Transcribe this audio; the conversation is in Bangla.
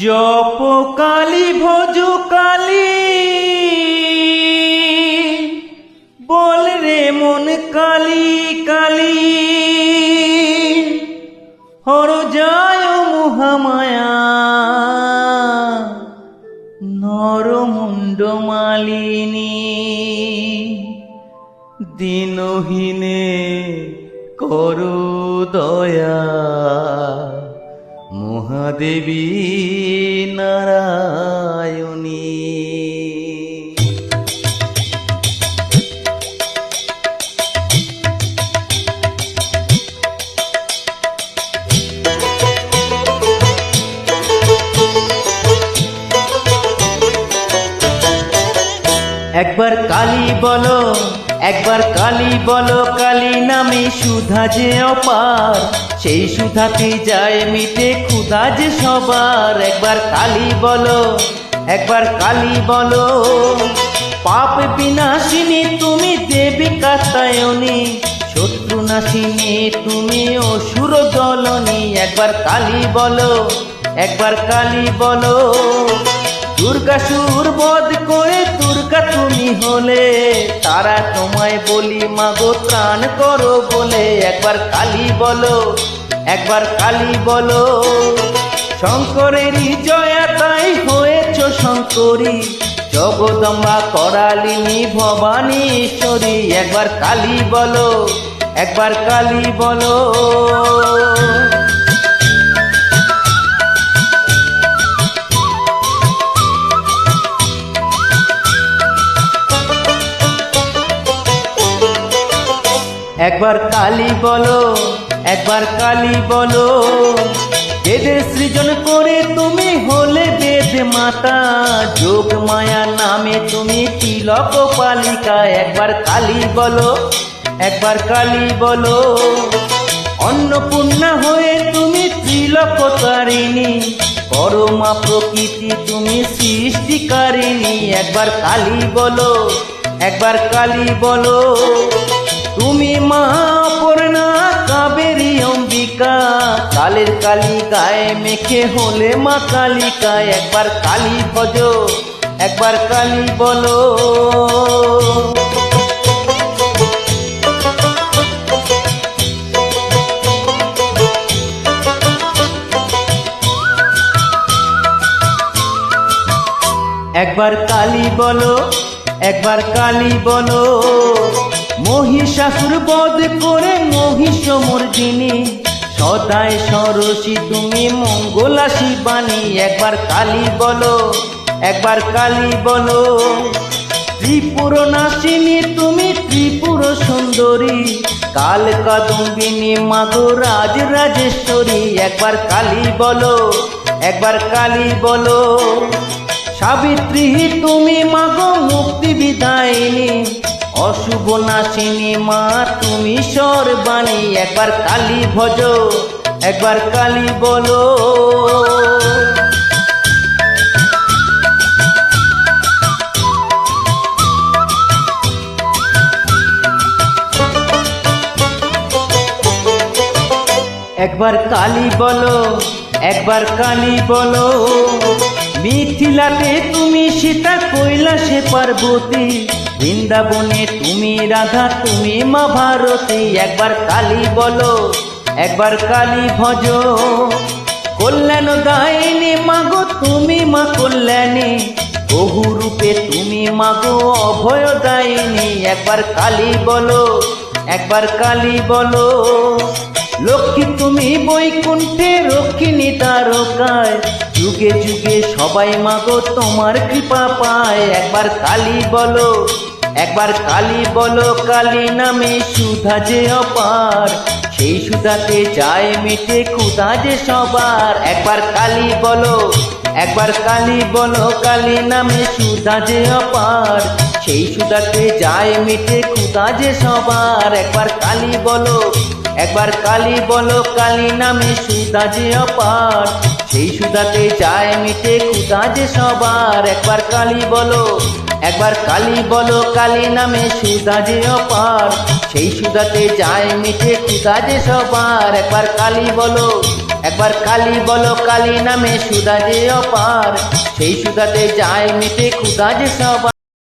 জপ কালী, ভজ কালী। বল রে মন কালী কালী। হর যায় মহামায়া। নরমুণ্ড মালিনী। দিনহীনে করো দয়া। মহাদেবী নারায়ণী। একবার কালী বলো একবার কালী বলো কালী নামে সুধা যে অপার। সেই সুধাতে যায় মিটে ক্ষুধা যে সবার, একবার কালি বলো, একবার কালি বলো। পাপ বিনাশিনী, তুমি দেবী কাতায়নী শত্রু নাশিনী, তুমি অসুর দলনী একবার কালি বলো, একবার কালি বলো। দুর্গাসুর বধ করে দুর্গা তুমি হলে, তারা তোমায় বলি, মাগো, ত্রাণ করো বলে। একবার কালী বলো, একবার কালী বলো, শঙ্করেরই জয়া তাই হয়েছ শঙ্করী। জগদম্বা, করালিনী ভবানী ঈশ্বরী একবার কালী বলো, একবার কালী বলো। একবার কালী বলো, একবার কালী বলো। বেদের সৃজন করে তুমি হলে বেদ মাতা, যোগ মায়া নামে তুমি তিলক পালিকা। একবার কালী বলো, একবার কালী বলো। অন্নপূর্ণা হয়ে তুমি ত্রিলক তারিণী পরমা প্রকৃতি তুমি সৃষ্টিকারিণী। একবার কালী বলো, একবার কালী বলো। মা পূর্ণা কাবেরী অম্বিকা। কালের কালী গায়ে মেখে হলে মা কালিকা। একবার কালী ভজ, একবার কালী বলো। একবার কালী বলো, একবার কালী বলো। মহিষাসুর বধ করে মহিষ মর্জিনী সদায় সরসী তুমি মঙ্গলা শিবানী একবার কালী বলো, একবার কালী বলো। ত্রিপুর নাসিনী তুমি ত্রিপুর সুন্দরী, কাল কাদম্বিনী মাগো রাজ রাজেশ্বরী, একবার কালী বলো, একবার কালী বলো। সাবিত্রী তুমি মাগো মুক্তি বিদায়িনী অশুভ নাসিনী মা তুমি সর্বাণী। একবার কালী ভজ, একবার কালী বলো। একবার কালী বলো, একবার কালী বলো। মিথিলাতে তুমি সীতা কৈলাসে পার্বতী। বৃন্দাবনে তুমি রাধা, তুমি মা ভারতী। একবার কালী বলো, একবার কালী ভজ। কল্যাণ দায়নি মাগো, তুমি মা কল্যাণী। বহু রূপে তুমি মাগো, অভয় দায়নি একবার কালী বলো, একবার কালী বলো। লক্ষ্মী, তুমি বৈকুণ্ঠে রক্ষিণী তারকায় যুগে যুগে সবাই মাগো, তোমার কৃপা পায়। একবার কালী বলো, একবার কালী বলো, কালী নামে সুধা যে অপার। সেই সুধাতে যায় মিটে ক্ষুধা যে সবার। একবার কালী বলো, একবার কালী বলো, কালী নামে সুধা যে অপার। সেই সুধাতে যায় মিটে ক্ষুধা যে সবার। একবার কালী বলো একবার কালী বলো, কালী নামে সুধা যে অপার। সেই সুধাতে যায় মিটে ক্ষুধা যে সবার। একবার কালী বলো, একবার কালী বলো, কালী নামে সুধা যে অপার। সেই সুধাতে যায় মিটে ক্ষুধা যে সবার। একবার কালী বলো, একবার কালী বলো, কালী নামে সুদা যে অপার। সেই সুদাতে যায় মিটে ক্ষুদা যে সবার।